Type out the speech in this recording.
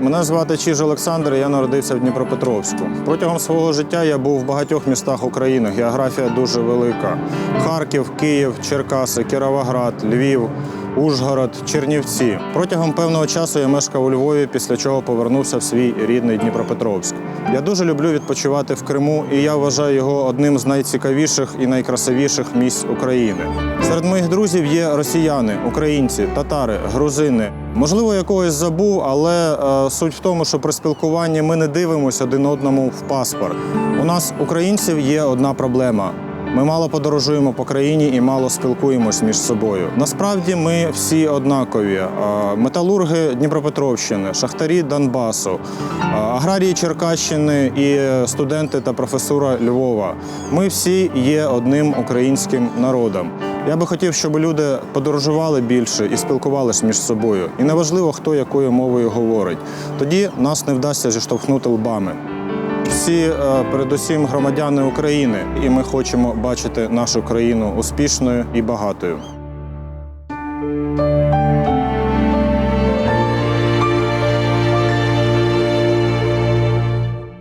Мене звати Чіж Олександр, я народився в Дніпропетровську. Протягом свого життя я був в багатьох містах України. Географія дуже велика: Харків, Київ, Черкаси, Кіровоград, Львів, Ужгород, Чернівці. Протягом певного часу я мешкав у Львові, після чого повернувся в свій рідний Дніпропетровськ. Я дуже люблю відпочивати в Криму, і я вважаю його одним з найцікавіших і найкрасивіших місць України. Серед моїх друзів є росіяни, українці, татари, грузини. Можливо, якогось забув, але е, суть в тому, що при спілкуванні ми не дивимося один одному в паспорт. У нас, українців, є одна проблема. Ми мало подорожуємо по країні і мало спілкуємось між собою. Насправді ми всі однакові: металурги Дніпропетровщини, шахтарі Донбасу, аграрії Черкащини і студенти та професура Львова. Ми всі є одним українським народом. Я би хотів, щоб люди подорожували більше і спілкувалися між собою. І неважливо, хто якою мовою говорить. Тоді нас не вдасться зіштовхнути лбами. Всі, е, передусім, громадяни України, і ми хочемо бачити нашу країну успішною і багатою.